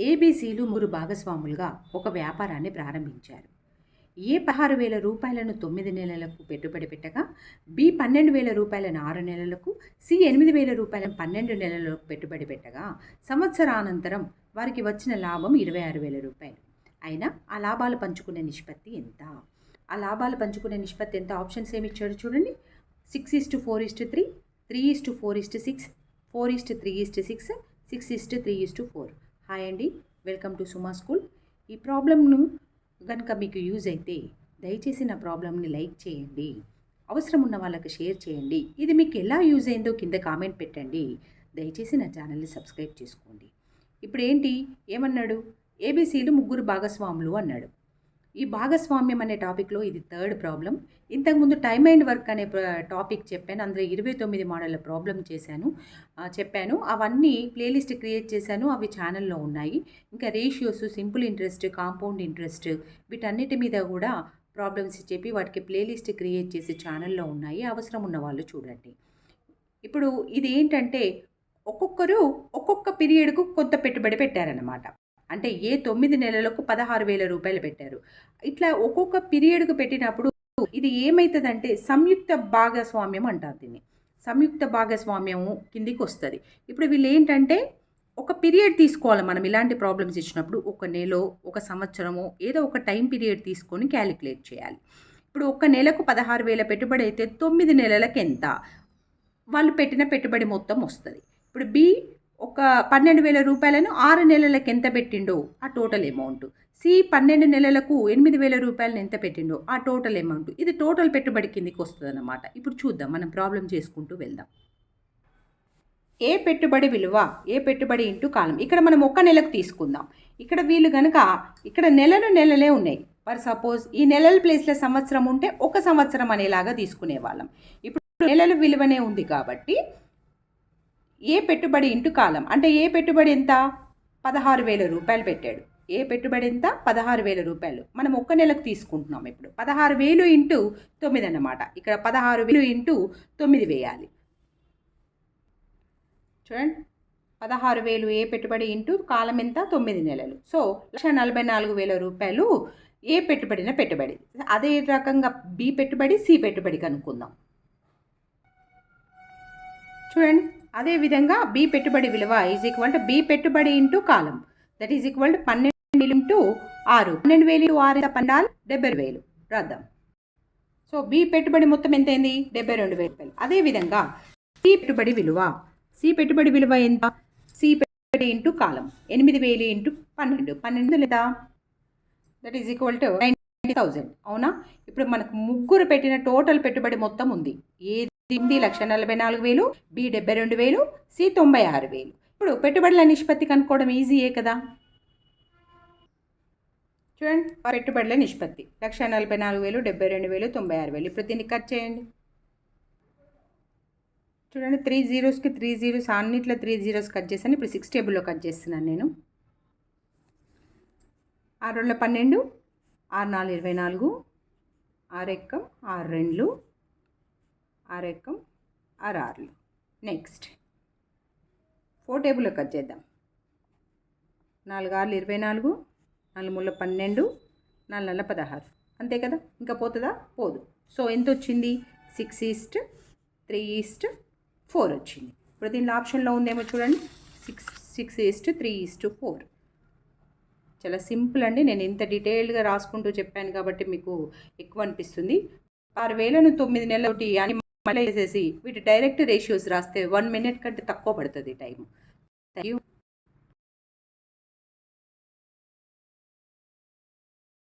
ఏబీసీలు ముగ్గురు భాగస్వాములుగా ఒక వ్యాపారాన్ని ప్రారంభించారు. ఏ పదహారు వేల రూపాయలను తొమ్మిది నెలలకు పెట్టుబడి పెట్టగా బి పన్నెండు వేల రూపాయలను ఆరు నెలలకు సి ఎనిమిది వేల రూపాయలను పన్నెండు నెలలకు పెట్టుబడి పెట్టగా సంవత్సరానంతరం వారికి వచ్చిన లాభం ఇరవై ఆరు వేల రూపాయలు. అయినా ఆ లాభాలు పంచుకునే నిష్పత్తి ఎంత? ఆ లాభాలు పంచుకునే నిష్పత్తి ఎంత? ఆప్షన్స్ ఏమి ఇచ్చాడు చూడండి. Six is to four is to three three is to four is to six four is to three is to six six is to three is to four. Hi అండి వెల్కమ్ టు సుమా స్కూల్ ఈ ప్రాబ్లమ్ను కనుక మీకు use అయితే దయచేసి నా ప్రాబ్లమ్ని like చేయండి. అవసరం ఉన్న వాళ్ళకి షేర్ చేయండి. ఇది మీకు ఎలా యూజ్ అయిందో కింద కామెంట్ పెట్టండి. దయచేసి నా ఛానల్ని సబ్స్క్రైబ్ చేసుకోండి. ఇప్పుడు ఏంటి? ఏమన్నాడు? ఏబీసీలు ముగ్గురు భాగస్వాములు అన్నాడు. ఈ భాగస్వామ్యం అనే టాపిక్లో ఇది థర్డ్ ప్రాబ్లం ఇంతకుముందు టైమ్ అండ్ వర్క్ అనే టాపిక్ చెప్పాను. అందులో ఇరవై తొమ్మిది మోడళ్ళ ప్రాబ్లం చేశాను. చెప్పాను. అవన్నీ ప్లేలిస్ట్ క్రియేట్ చేశాను. అవి ఛానల్లో ఉన్నాయి. ఇంకా ratios simple interest compound interest వీటన్నిటి మీద కూడా ప్రాబ్లమ్స్ చెప్పి వాటికి ప్లేలిస్ట్ క్రియేట్ చేసి ఛానల్లో ఉన్నాయి. అవసరం ఉన్న వాళ్ళు చూడండి. ఇప్పుడు ఇది ఏంటంటే ఒక్కొక్కరు ఒక్కొక్క పీరియడ్కు కొంత పెట్టుబడి పెట్టారనమాట అంటే ఏ తొమ్మిది నెలలకు పదహారు వేల రూపాయలు పెట్టారు. ఇట్లా ఒక్కొక్క పీరియడ్కు పెట్టినప్పుడు ఇది ఏమవుతుందంటే సంయుక్త భాగస్వామ్యం అంటారు దీన్ని. సంయుక్త భాగస్వామ్యం కిందికి వస్తుంది ఇప్పుడు వీళ్ళు ఏంటంటే ఒక పీరియడ్ తీసుకోవాలి మనం ఇలాంటి ప్రాబ్లమ్స్ ఇచ్చినప్పుడు ఒక నెల ఒక సంవత్సరము ఏదో ఒక టైం పీరియడ్ తీసుకొని క్యాలిక్యులేట్ చేయాలి. ఇప్పుడు ఒక నెలకు పదహారు వేల పెట్టుబడి అయితే తొమ్మిది నెలలకు ఎంత వాళ్ళు పెట్టిన పెట్టుబడి మొత్తం వస్తుంది. ఇప్పుడు బి ఒక పన్నెండు వేల రూపాయలను ఆరు నెలలకు ఎంత పెట్టిండో ఆ టోటల్ అమౌంట్ సి పన్నెండు నెలలకు ఎనిమిది వేల రూపాయలను ఎంత పెట్టిండో ఆ టోటల్ అమౌంట్ ఇది టోటల్ పెట్టుబడి కిందికి వస్తుంది అన్నమాట ఇప్పుడు చూద్దాం మనం ప్రాబ్లం చేసుకుంటూ వెళ్దాం. ఏ పెట్టుబడి విలువ ఏ పెట్టుబడి ఇంటూ కాలం? ఇక్కడ మనం ఒక్క నెలకు తీసుకుందాం. ఇక్కడ వీళ్ళు కనుక ఇక్కడ నెలలు నెలలే ఉన్నాయి. ఫర్ సపోజ్ ఈ నెలల ప్లేస్లో సంవత్సరం ఉంటే ఒక సంవత్సరం అనేలాగా తీసుకునే వాళ్ళం ఇప్పుడు నెలల విలువనే ఉంది కాబట్టి ఏ పెట్టుబడి ఇంటూ కాలం? అంటే ఏ పెట్టుబడి ఎంత? పదహారు వేల రూపాయలు పెట్టాడు. ఏ పెట్టుబడి ఎంత? పదహారు వేల రూపాయలు. మనం ఒక్క నెలకు తీసుకుంటున్నాం ఇప్పుడు. పదహారు వేలు ఇంటూ తొమ్మిది అన్నమాట. ఇక్కడ పదహారు వేలు ఇంటూ తొమ్మిది వేయాలి. చూడండి. పదహారు వేలు ఏ పెట్టుబడి ఇంటూ కాలం ఎంత? తొమ్మిది నెలలు. సో లక్ష నలభై నాలుగు వేల రూపాయలు ఏ పెట్టుబడిన పెట్టుబడి. అదే రకంగా బి పెట్టుబడి సి పెట్టుబడి కనుక్కుందాం చూడండి. అదే విధంగా బి పెట్టుబడి విలువ ఈజ్ ఈక్వల్ టు బి పెట్టుబడి ఇంటూ కాలం దట్ ఈజ్ ఈక్వల్ టు పన్నెండు ఇంటూ ఆరు. పన్నెండు వేలు ఇంటూ ఆరు పన్నెండు డెబ్బై వేలు. రాద్దాం. సో బి పెట్టుబడి మొత్తం ఎంత అయింది? డెబ్బై రెండు వేల రూపాయలు. అదేవిధంగా సి పెట్టుబడి విలువ. సి పెట్టుబడి విలువ ఎంత? సి పెట్టుబడి ఇంటూ కాలం ఎనిమిది వేలు ఇంటూ పన్నెండు. పన్నెండు లేదా that is equal to ninety thousand అవునా? ఇప్పుడు మనకు ముగ్గురు పెట్టిన టోటల్ పెట్టుబడి మొత్తం ఉంది. ఏది ఎనిమిది లక్ష నలభై నాలుగు వేలు బి డెబ్బై రెండు వేలు సి తొంభై ఆరు వేలు. ఇప్పుడు పెట్టుబడుల నిష్పత్తి కనుక్కోవడం ఈజీయే కదా? చూడండి పెట్టుబడుల నిష్పత్తి. లక్ష నలభై నాలుగు వేలు డెబ్బై రెండు వేలు తొంభై ఆరు వేలు. ఇప్పుడు దీన్ని కట్ చేయండి. చూడండి త్రీ జీరోస్కి త్రీ జీరోస్ అన్నిట్లో త్రీ జీరోస్ కట్ చేశాను. ఇప్పుడు సిక్స్ టేబుల్లో కట్ చేస్తున్నాను నేను. ఆరు రెండు పన్నెండు ఆరు నాలుగు ఇరవై నాలుగు ఆరు ఎక్కం ఆరు రెండ్లు ఆరు అరార్లు. నెక్స్ట్. ఫోర్ టేబుల్లో కట్ చేద్దాం. నాలుగు ఆరులు ఇరవై నాలుగు నాలుగు మూల పన్నెండు నాలుగు నెలల పదహారు. అంతే కదా? ఇంకా పోతుందా? పోదు. సో ఎంత వచ్చింది six is to three is to four వచ్చింది. ఇప్పుడు దీనిలో ఆప్షన్లో ఉందేమో చూడండి. Six six is to three is to four. చాలా సింపుల్ అండి. నేను ఇంత డీటెయిల్డ్గా రాసుకుంటూ చెప్పాను కాబట్టి మీకు ఎక్కువ అనిపిస్తుంది. ఆరు వేలను తొమ్మిది నెలలకి అని మళ్ళీ వేసేసి వీటి డైరెక్ట్ రేషియోస్ రాస్తే వన్ మినిట్ కంటే తక్కువ పడుతుంది టైం థ్యాంక్ యూ